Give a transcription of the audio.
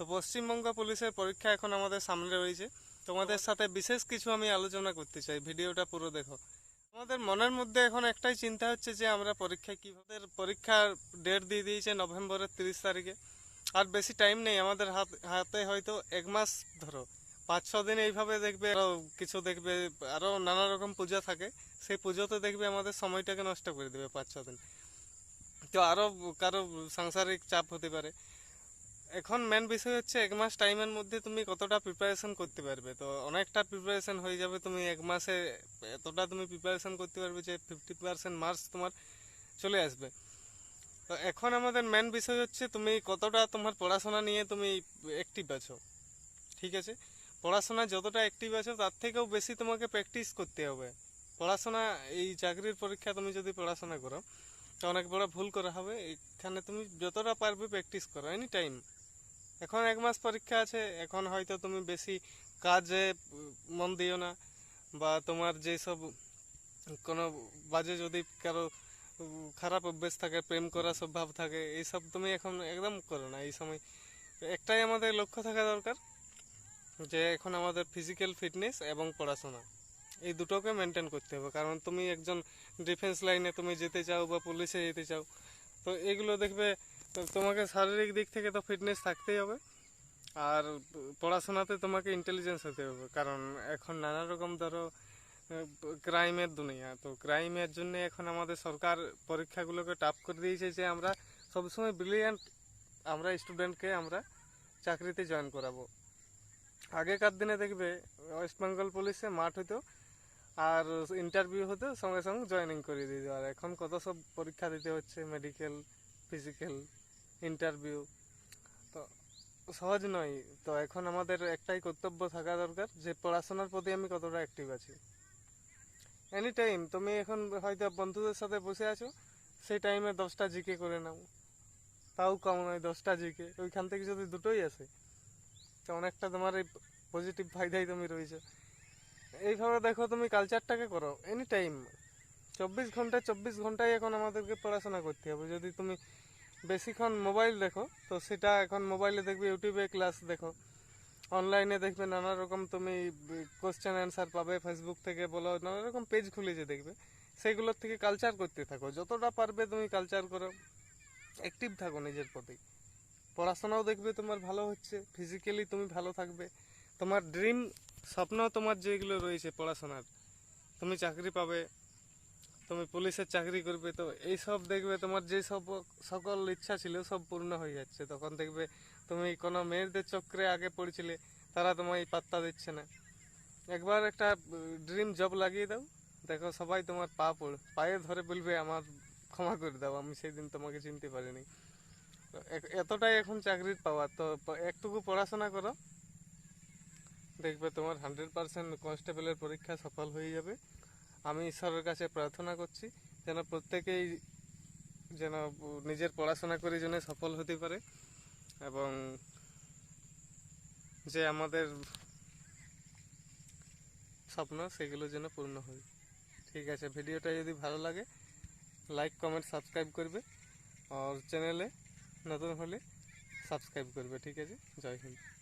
তো পশ্চিমবঙ্গ পুলিশের পরীক্ষা এখন আমাদের সামনে রয়েছে। তোমাদের সাথে বিশেষ কিছু আমি আলোচনা করতে চাই। ভিডিওটা পুরো দেখো। আমাদের মনের মধ্যে এখন একটাই চিন্তা হচ্ছে যে আমরা পরীক্ষায় কীভাবে পরীক্ষার ডেট দিয়ে দিয়েছে নভেম্বরের তিরিশ তারিখে। আর বেশি টাইম নেই, আমাদের হাত হাতে হয়তো এক মাস ধরো। পাঁচ, ছ দিন এইভাবে দেখবে, আরও কিছু দেখবে আরও নানা রকম পূজা থাকে। সেই পুজোতে দেখবে আমাদের সময়টাকে নষ্ট করে দেবে পাঁচ, ছ দিন। তো আরও কারও সাংসারিক চাপ হতে পারে। এখন মেন বিষয় হচ্ছে এক মাস টাইমের মধ্যে তুমি কতটা প্রিপারেশন করতে পারবে? তো অনেকটা প্রিপারেশন হয়ে যাবে তুমি এক মাসে, এতটা তুমি প্রিপারেশন করতে পারবে যে ফিফটি পার্সেন্ট মার্কস তোমার চলে আসবে। তো এখন আমাদের মেন বিষয় হচ্ছে তুমি কতটা তোমার পড়াশোনা নিয়ে তুমি অ্যাক্টিভ আছো, ঠিক আছে? পড়াশোনা যতটা অ্যাক্টিভ আছো, তার থেকেও বেশি তোমাকে প্র্যাকটিস করতে হবে। পড়াশোনা, এই চাকরির পরীক্ষা তুমি যদি পড়াশোনা করো, তো অনেক বড় ভুল করা হবে। এখানে তুমি যতটা পারবে প্র্যাকটিস করো এনি টাইম এখন এক মাস পরীক্ষা আছে, এখন হয়তো তুমি বেশি কাজে মন দিও না, বা তোমার যেসব কোনো বাজে যদি কারও খারাপ অভ্যেস থাকে, প্রেম করা স্বভাব থাকে, এইসব তুমি এখন একদম করো না, এই সময় একটাই আমাদের লক্ষ্য থাকা দরকার, যে এখন আমাদের ফিজিক্যাল ফিটনেস এবং পড়াশোনা, এই দুটোকে মেনটেন করতে হবে। কারণ তুমি একজন ডিফেন্স লাইনে তুমি যেতে চাও বা পুলিশে যেতে চাও, তো এগুলো দেখবে তো তোমাকে শারীরিক দিক থেকে তো ফিটনেস থাকতেই হবে। আর পড়াশোনাতে তোমাকে ইন্টেলিজেন্স হতে হবে, কারণ এখন নানা রকম ধরো ক্রাইমের দুনিয়া। তো ক্রাইমের জন্য এখন আমাদের সরকার পরীক্ষাগুলোকে টাফ করে দিয়েছে যে আমরা সবসময় ব্রিলিয়ান্ট আমরা স্টুডেন্টকে আমরা চাকরিতে জয়েন করাবো। আগেকার দিনে দেখবে ওয়েস্ট বেঙ্গল পুলিশে মাঠ হতো আর ইন্টারভিউ হতো, সঙ্গে সঙ্গে জয়েনিং করিয়ে দিত। আর এখন কত সব পরীক্ষা দিতে হচ্ছে মেডিকেল ফিজিক্যাল ইন্টারভিউ তো সহজ নয়। তো এখন আমাদের একটাই কর্তব্য থাকা দরকার যে পড়াশোনার প্রতি আমি কতটা অ্যাক্টিভ আছি। এনি টাইম তুমি এখন হয়তো বন্ধুদের সাথে বসে আছো, সেই টাইমে দশটা জিকে করে নাও। তাও কম নয়, দশটা জিকে ওইখান থেকে যদি দুটোই আসে, তো অনেকটা তোমার এই পজিটিভ ফায়দাই তুমি রয়েছে। এইভাবে দেখো তুমি কালচারটাকে করো। এনি টাইম চব্বিশ ঘণ্টা চব্বিশ ঘন্টায় এখন আমাদেরকে পড়াশোনা করতে হবে। যদি তুমি বেশিক্ষণ মোবাইল দেখো। তো সেটা এখন মোবাইলে দেখবে, ইউটিউবে ক্লাস দেখো। অনলাইনে দেখবে নানা রকম তুমি কোশ্চেন অ্যান্সার পাবে ফেসবুক থেকে বলো, নানা রকম পেজ খুলেছে দেখবে। সেগুলোর থেকে কালচার করতে থাকো। যতটা পারবে তুমি কালচার করো। অ্যাক্টিভ থাকো নিজের প্রতি। পড়াশোনাও দেখবে তোমার ভালো হচ্ছে। ফিজিক্যালি তুমি ভালো থাকবে। তোমার ড্রিম স্বপ্ন তোমার যেগুলো রয়েছে পড়াশোনার, তুমি চাকরি পাবে। তুমি পুলিশের চাকরি করবে, তো এই সব দেখবে তোমার যে সব সকল ইচ্ছা ছিল সব পূর্ণ হয়ে যাচ্ছে। তখন দেখবে তুমি কোনো মেয়েদের চক্রে আগে পড়ছিলে, তারা তোমায় পাত্তা দিচ্ছে না। একবার একটা ড্রিম জব লাগিয়ে দাও, দেখো সবাই তোমার পা পড়, পায়ে ধরে বলবে, আমার ক্ষমা করে দাও, আমি সেই দিন তোমাকে চিনতে পারিনি। এতটাই এখন চাকরির পাওয়া তো একটুকু পড়াশোনা করো। দেখবে তোমার হান্ড্রেড পার্সেন্ট কনস্টেবলের পরীক্ষা সফল হয়ে যাবে। আমি ঈশ্বরের কাছে প্রার্থনা করছি যেন প্রত্যেকেই যেন নিজের পড়াশোনা করে যেন সফল হতে পারে এবং যে আমাদের স্বপ্ন, সেগুলো যেন পূর্ণ হয়। ঠিক আছে, ভিডিওটা যদি ভালো লাগে লাইক কমেন্ট সাবস্ক্রাইব করবে আর চ্যানেলে নতুন হলে সাবস্ক্রাইব করবে। ঠিক আছে, জয় হিন্দ।